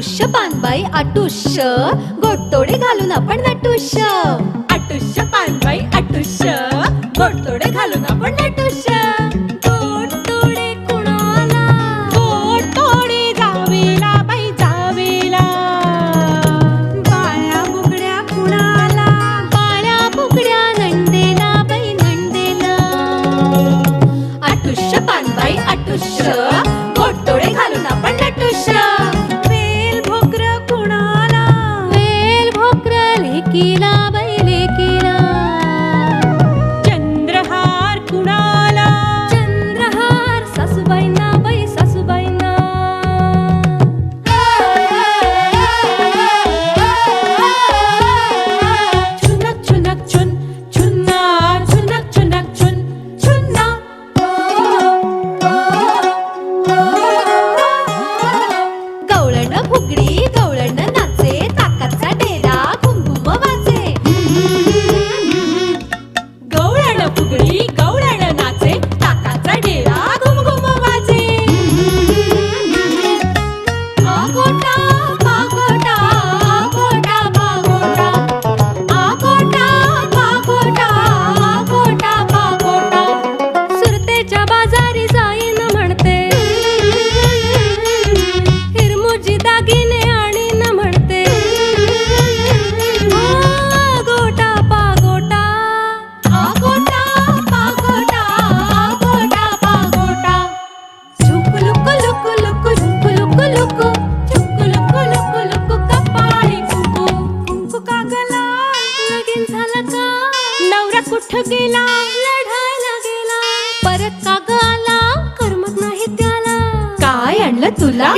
आटुष्य पानबाई आटुष्य. गोडतोडे घालून आपण अटुष्य आटुष्य पानबाई आटुष्य. गोडतोडे घालून उठ गेला लढायला गेला. परत का गाला करमत नाही त्याला. काय आणलं तुला?